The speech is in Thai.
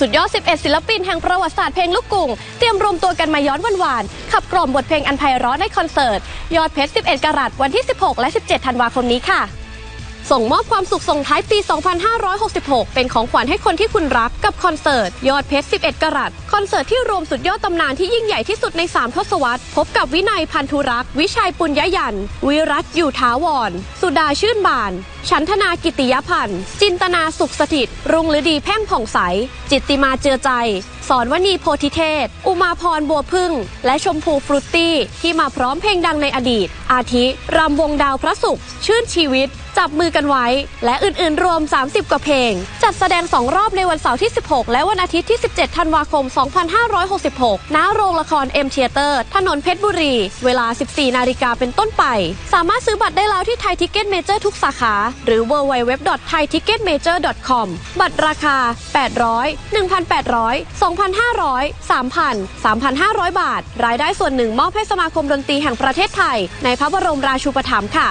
สุดยอด 11 ศิลปินแห่งประวัติศาสตร์เพลงลูกกรุงเตรียมรวมตัวกันมาย้อนวันวานขับกล่อมบทเพลงอันไพเราะในคอนเสิร์ต ยอดเพชร 11 กรัตวันที่ 16 และ 17 ธันวาคมนี้ค่ะ ส่งมอบความสุขส่งท้ายปี 2566 เป็นของขวัญให้คนที่คุณรักกับคอนเสิร์ต ยอดเพชร 11 กรัตคอนเสิร์ตที่รวมสุดยอดตำนานที่ยิ่งใหญ่ที่สุดใน 3 ทศวรรษ พบกับวินัยพันธุรักษ์ วิชัยปุญญยัน วิรัตอยู่ท้าวร สุดาชื่นบาน ชันธนากิติยพันธ์ จินตนาสุขสถิต รุ่งฤดีแพ่งผ่องใส จิตติมาเจือใจ สอนวณีโพธิเทศ อุมาพรบัวพึ่ง และชมพูฟรุตตี้ ที่มาพร้อมเพลงดังในอดีต อาทิ รำวงดาวพระศุกร์ ชื่นชีวิต จับมือกันไว้ และอื่นๆ รวม 30 กว่าเพลง จัดแสดง 2 รอบในวันเสาร์ที่ 16 และวันอาทิตย์ที่ 17 ธันวาคม 2566 ณ โรงละครเอ็มเทเตอร์ ถนนเพชรบุรี เวลา 14 นาฬิกาเป็นต้นไป สามารถซื้อบัตรได้แล้วที่ไทยทิกเก็ตเมเจอร์ทุกสาขา หรือ www.thaiticketmajor.com บัตรราคา 800 1,800 2,500 3,000 3,500 บาท รายได้ส่วนหนึ่งมอบให้สมาคมดนตรีแห่งประเทศไทย ในพระบรมราชูปถัมภ์ค่ะ